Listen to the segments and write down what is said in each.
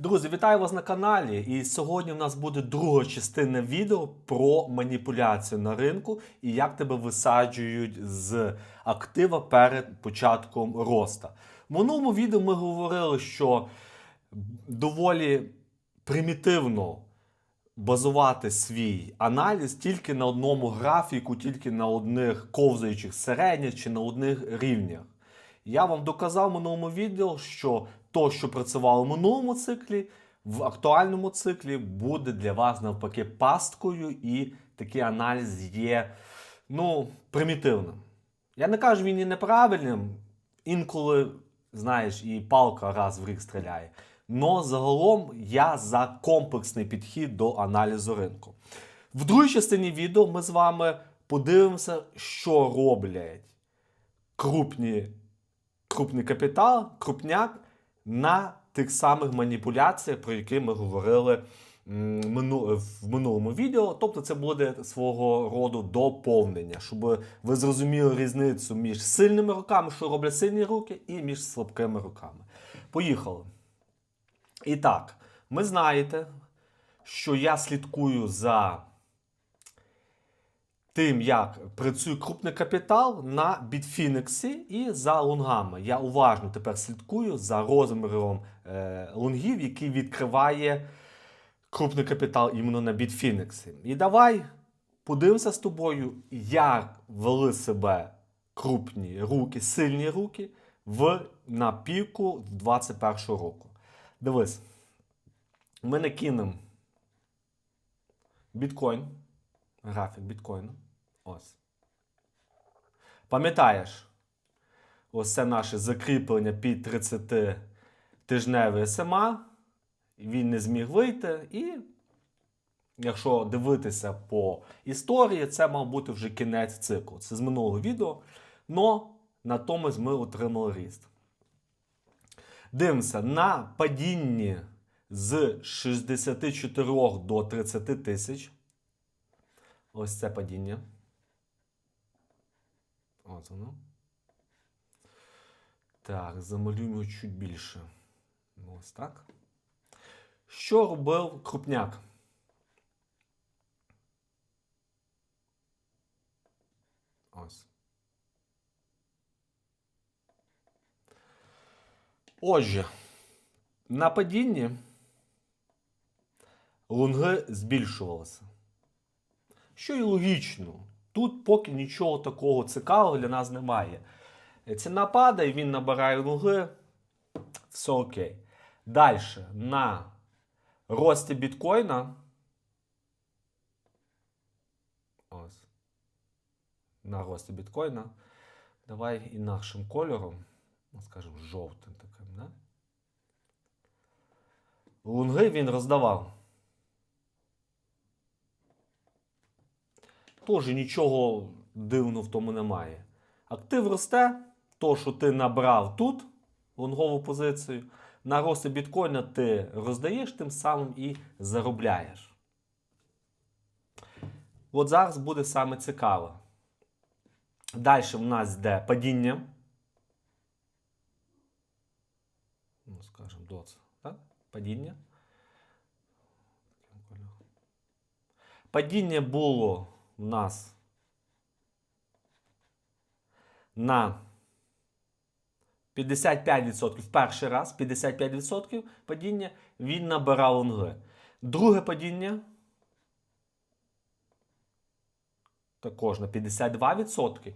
Друзі, вітаю вас на каналі. І сьогодні в нас буде друга частина відео про маніпуляцію на ринку і як тебе висаджують з актива перед початком роста. В минулому відео ми говорили, що доволі примітивно базувати свій аналіз тільки на одному графіку, тільки на одних ковзаючих середніх чи на одних рівнях. Я вам доказав в минулому відео, що то, що працювало в минулому циклі, в актуальному циклі буде для вас навпаки пасткою, і такий аналіз є ну, примітивним. Я не кажу, він і неправильним. Інколи, знаєш, і палка раз в рік стріляє. Но загалом я за комплексний підхід до аналізу ринку. В другій частині відео ми з вами подивимося, що роблять крупні, крупний капітал, крупняк на тих самих маніпуляціях, про які ми говорили в минулому відео. Тобто це буде свого роду доповнення, щоб ви зрозуміли різницю між сильними руками, що роблять сильні руки, і між слабкими руками. Поїхали. І так, ми знаєте, що я слідкую за тим, як працює крупний капітал на Бітфінексі і за лонгами. Я уважно тепер слідкую за розміром е, лонгів, який відкриває крупний капітал іменно на Бітфінексі. І давай подивимося з тобою, як вели себе крупні руки, сильні руки в, на піку 2021 року. Дивись, ми накинемо біткоін, графік біткоїну. Ось. Пам'ятаєш, ось це наше закріплення під 30 тижневий СМА. Він не зміг вийти. І якщо дивитися по історії, це мав бути вже кінець циклу. Це з минулого відео. Но натомість ми отримали ріст. Дивимося на падінні з 64 до 30 тисяч. Ось це падіння. Ось воно. Так, замалюємо чуть більше. Ось так. Що робив крупняк? Ось. Отже, на падінні лонги збільшувалися. Що і логічно. Тут поки нічого такого цікавого для нас немає. Ціна падає, він набирає лонги. Все окей. Далі на рості біткоїна. Ось. На рості біткоїна. Давай інакшим кольором. Ну, скажімо, жовтим таким, да? Лунги він роздавав. Тож нічого дивного в тому немає. Актив росте, то, що ти набрав тут лонгову позицію, на рості біткоїна ти роздаєш тим самим і заробляєш. От зараз буде саме цікаво. Далі в нас йде падіння. Ну, скажімо, доц. Так? Падіння. Падіння було нас на 55% перший раз, 55% падіння, він набирав лонги. Друге падіння також на 52%.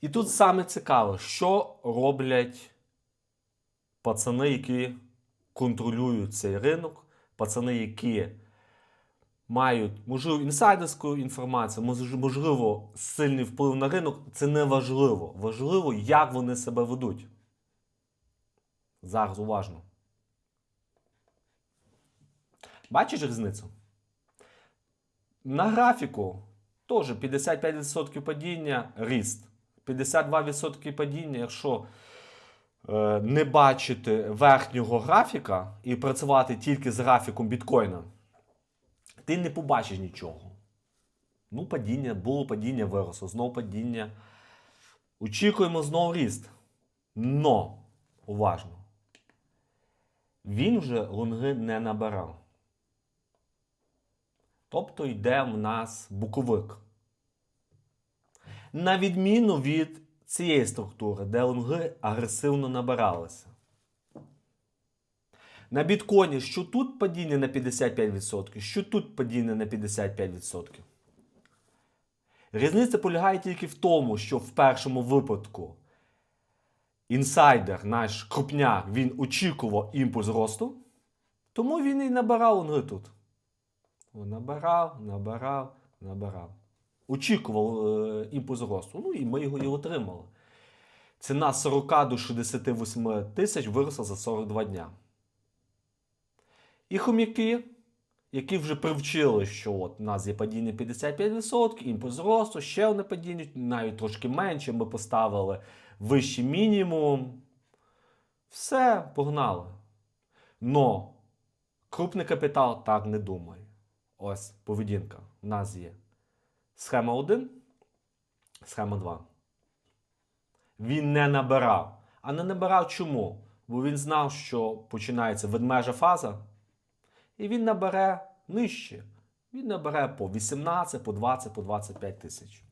І тут саме цікаво, що роблять пацани, які контролюють цей ринок, пацани, які мають можливо інсайдерську інформацію, можливо, сильний вплив на ринок. Це не важливо. Важливо, як вони себе ведуть. Зараз уважно. Бачиш різницю? На графіку теж 55% падіння ріст. 52% падіння, якщо е, не бачити верхнього графіка і працювати тільки з графіком біткоїна, ти не побачиш нічого. Ну, падіння, було падіння, виросло, знову падіння. Очікуємо знову ріст. Но, уважно. він вже лонги не набирав. Тобто йде в нас буковик. На відміну від цієї структури, де лонги агресивно набиралися. На біткоїні, що тут падіння на 55%, що тут падіння на 55%. Різниця полягає тільки в тому, що в першому випадку інсайдер, наш крупняк, він очікував імпульс росту, тому він і набирав лонги тут. Набирав, набирав, набирав. Очікував е, імпульс росту. Ну і ми його і отримали. Ціна з 40 до 68 тисяч виросла за 42 дня. І хомяки, які вже привчили, що от у нас є падіння 55%, імпульс росту, ще одне падіння, навіть трошки менше, ми поставили вищий мінімум. Все, погнали. Но крупний капітал так не думає. Ось поведінка. У нас є схема 1, схема 2. Він не набирав. А не набирав чому? Бо він знав, що починається ведмежа фаза, і він набере нижче. Він набере по 18, по 20, по 25 тисяч.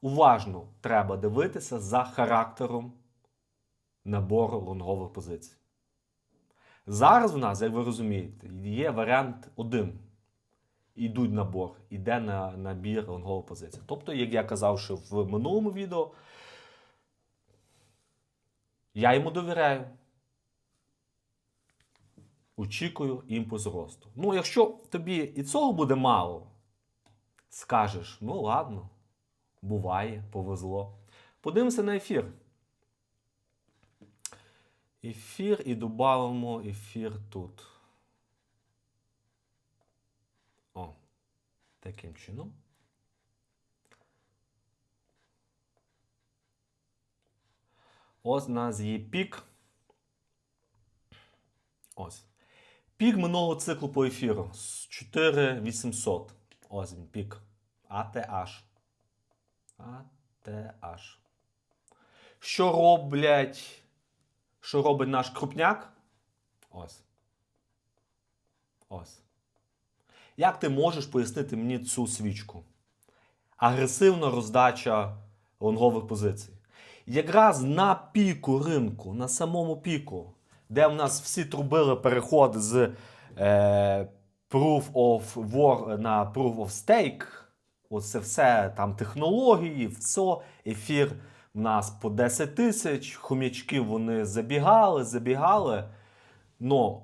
Уважно треба дивитися за характером набору лонгових позицій. Зараз в нас, як ви розумієте, є варіант один. Йдуть набор, іде на набір лонгових позицій. Тобто, як я казав, що в минулому відео, я йому довіряю. Очікую імпульс росту. Ну, якщо тобі і цього буде мало, скажеш, ну ладно, буває, повезло. Подивимося на ефір. Ефір і додамо ефір тут. О, таким чином. Ось у нас є пік. Ось. Пік минулого циклу по ефіру. з 4800. Ось він пік. ATH. ATH. Що роблять? Що робить наш крупняк? Ось. Ось. Як ти можеш пояснити мені цю свічку? Агресивна роздача лонгових позицій. Якраз на піку ринку, на самому піку, де в нас всі трубили переход з е, Proof of Work на Proof of Stake, оце все там технології, все, ефір в нас по 10 тисяч, хомячки вони забігали, забігали. Но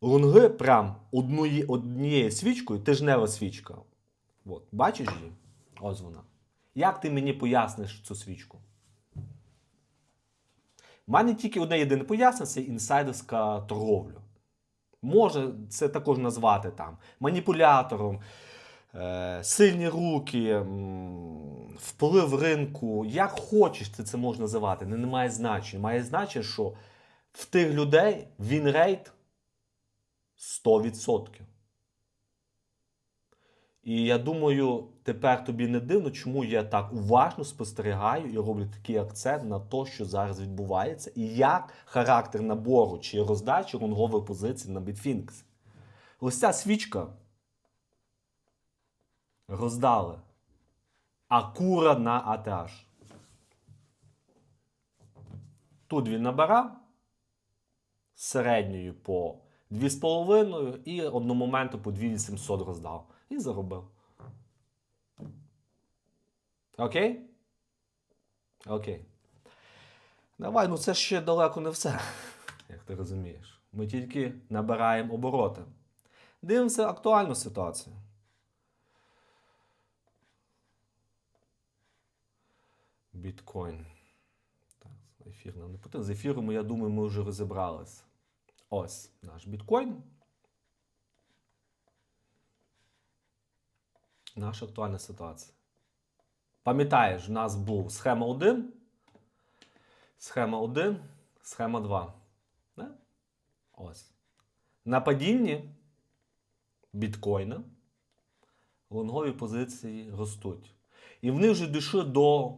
лонги прям одної, однією свічкою, тижнева свічка. От, бачиш її? Ось вона. Як ти мені поясниш цю свічку? У мене тільки одне єдине пояснення це інсайдерська торговля. Може це також назвати там маніпулятором, е, сильні руки, вплив ринку. Як хочеш, ти це можеш називати, не, не має значення. Має значення, що в тих людей він рейт 100%. І я думаю, тепер тобі не дивно, чому я так уважно спостерігаю і роблю такий акцент на те, що зараз відбувається, і як характер набору чи роздачі лонгових позицій на Bitfinex. Ось ця свічка роздали Акура на ATH. Тут він набирав середньою по 2,5 і одномоменту по 2800 роздав. І заробив. Окей? Окей. Давай, ну це ще далеко не все, як ти розумієш. Ми тільки набираємо обороти. Дивимося актуальну ситуацію. Біткоін. Так, ефір нам не потрібен. З ефіром, я думаю, ми вже розібрались. Ось наш біткоін. Наша актуальна ситуація. Пам'ятаєш, у нас був схема 1, схема 1, схема 2. Не? Ось. На падінні біткоїна лонгові позиції ростуть. І вони вже дійшли до,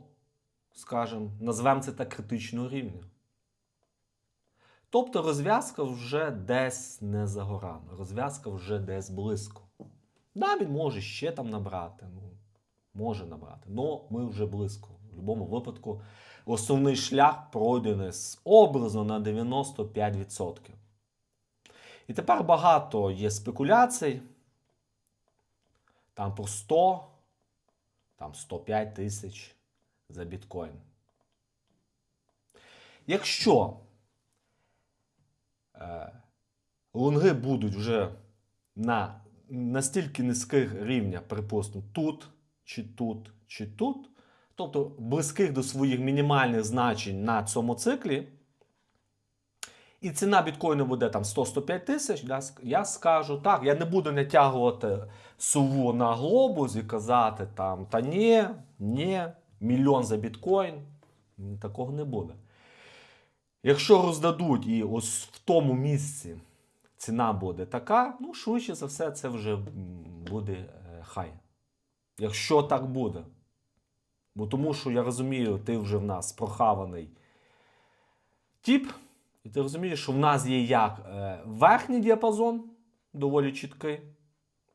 скажімо, назвемо це так критичного рівня. Тобто розв'язка вже десь не за горами, розв'язка вже десь близько. Да, він може ще там набрати, ну, може набрати, але ми вже близько. В будь-якому випадку основний шлях пройдений з образно на 95%. І тепер багато є спекуляцій. Там про 100, там 105 тисяч за біткоін. Якщо е, лонги будуть вже на настільки низьких рівнях, припустимо, тут, чи тут, чи тут, тобто близьких до своїх мінімальних значень на цьому циклі, і ціна біткоїну буде там 100-105 тисяч, я, скажу так, я не буду натягувати суву на глобус і казати там, та ні, ні, мільйон за біткоін. Такого не буде. Якщо роздадуть і ось в тому місці ціна буде така, ну, швидше за все, це вже буде е, хай. Якщо так буде. Бо тому що я розумію, ти вже в нас прохаваний тип, і ти розумієш, що в нас є як е, верхній діапазон, доволі чіткий,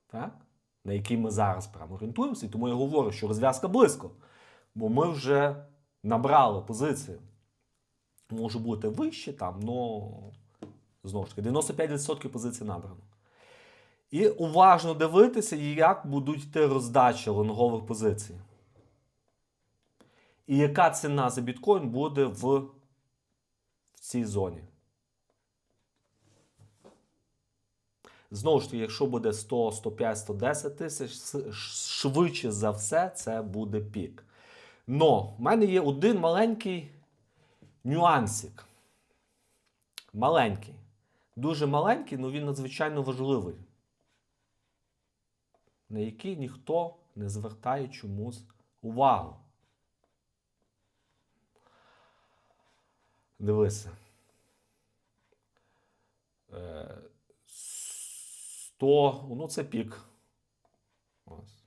так? на який ми зараз прямо орієнтуємося. І тому я говорю, що розв'язка близько. Бо ми вже набрали позицію. Може бути вище там, але знову ж таки, 95% позицій набрано. І уважно дивитися, як будуть йти роздачі лонгових позицій. І яка ціна за біткоін буде в, в цій зоні. Знову ж таки, якщо буде 100, 105, 110 тисяч, швидше за все це буде пік. Но в мене є один маленький нюансик. Маленький. Дуже маленький, але він надзвичайно важливий. На який ніхто не звертає чомусь увагу. Дивися. Е, 100, ну це пік. Ось.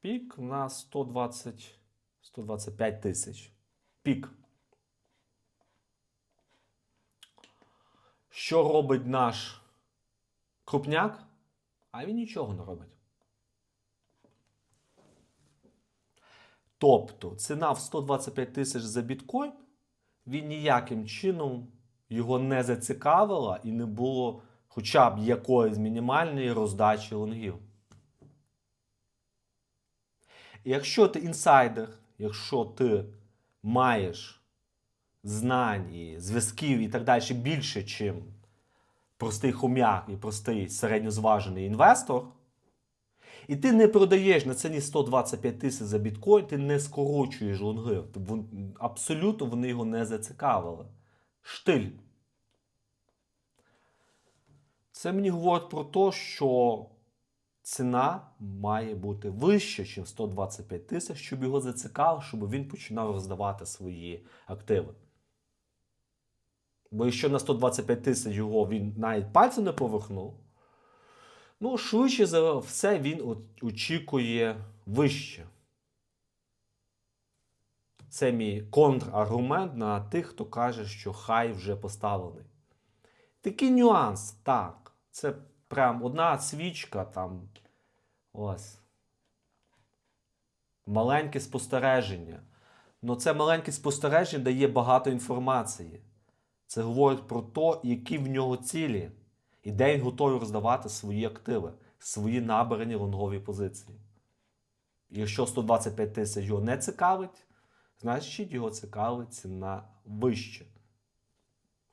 Пік на 120, 125 тисяч. Пік. Що робить наш крупняк? А він нічого не робить. Тобто ціна в 125 тисяч за біткоін, він ніяким чином його не зацікавила і не було хоча б якоїсь мінімальної роздачі лонгів. Якщо ти інсайдер, якщо ти маєш знань і зв'язків і так далі більше, чим простий хом'як і простий середньозважений інвестор, і ти не продаєш на ціні 125 тисяч за біткоін, ти не скорочуєш лонги. Тобто Абсолютно вони його не зацікавили. Штиль. Це мені говорить про те, що ціна має бути вища, ніж 125 тисяч, щоб його зацікавило, щоб він починав роздавати свої активи. Бо якщо на 125 тисяч його він навіть пальцем не повернув, ну, швидше за все він очікує вище. Це мій контраргумент на тих, хто каже, що хай вже поставлений. Такий нюанс, так. Це прям одна свічка там. Ось. Маленьке спостереження. Ну це маленьке спостереження дає багато інформації. Це говорить про те, які в нього цілі, і де він готовий роздавати свої активи, свої набрані лонгові позиції. Якщо 125 тисяч його не цікавить, значить його цікавить ціна вище.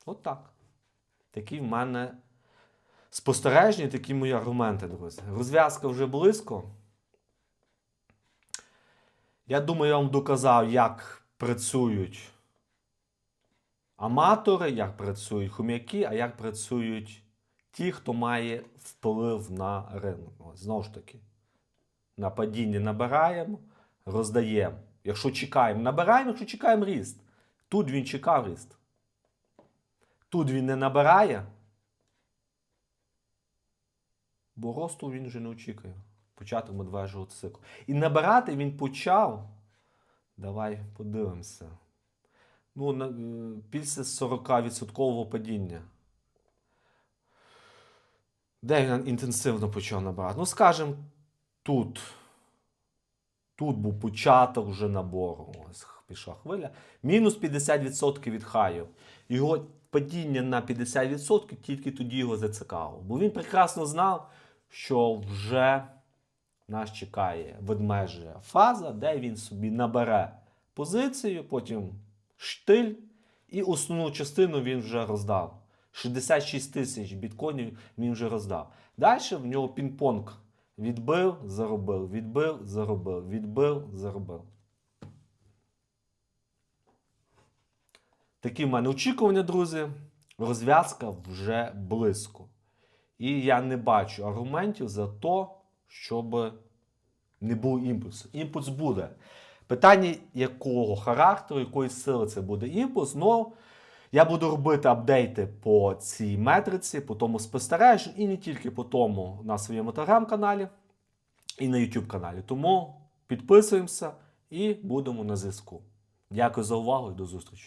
От так. Такі в мене спостереження, такі мої аргументи, друзі. Розв'язка вже близько. Я думаю, я вам доказав, як працюють аматори, як працюють хом'яки, а як працюють ті, хто має вплив на ринок. Знову ж таки, на падіння набираємо, роздаємо. Якщо чекаємо, набираємо, якщо чекаємо ріст. Тут він чекав ріст. Тут він не набирає, бо росту він вже не очікує. Початок медвежого циклу. І набирати він почав. Давай подивимося. Ну, е, після 40% падіння. Де він інтенсивно почав набирати? Ну, скажімо, тут. Тут був початок вже набору. Ось пішла хвиля. Мінус 50% від хаю. Його падіння на 50% тільки тоді його зацікавило. Бо він прекрасно знав, що вже нас чекає ведмежа фаза, де він собі набере позицію, потім штиль, і основну частину він вже роздав. 66 тисяч біткоїнів він вже роздав. Далі в нього пінг-понг. Відбив, заробив, відбив, заробив, відбив, заробив. Такі в мене очікування, друзі. Розв'язка вже близько. І я не бачу аргументів за те, щоб не був імпульсу. Імпульс буде. Питання якого характеру, якої сили це буде імпульс. Ну, я буду робити апдейти по цій метриці, по тому спостережу, і не тільки по тому на своєму телеграм-каналі і на YouTube каналі. Тому підписуємося і будемо на зв'язку. Дякую за увагу і до зустрічі.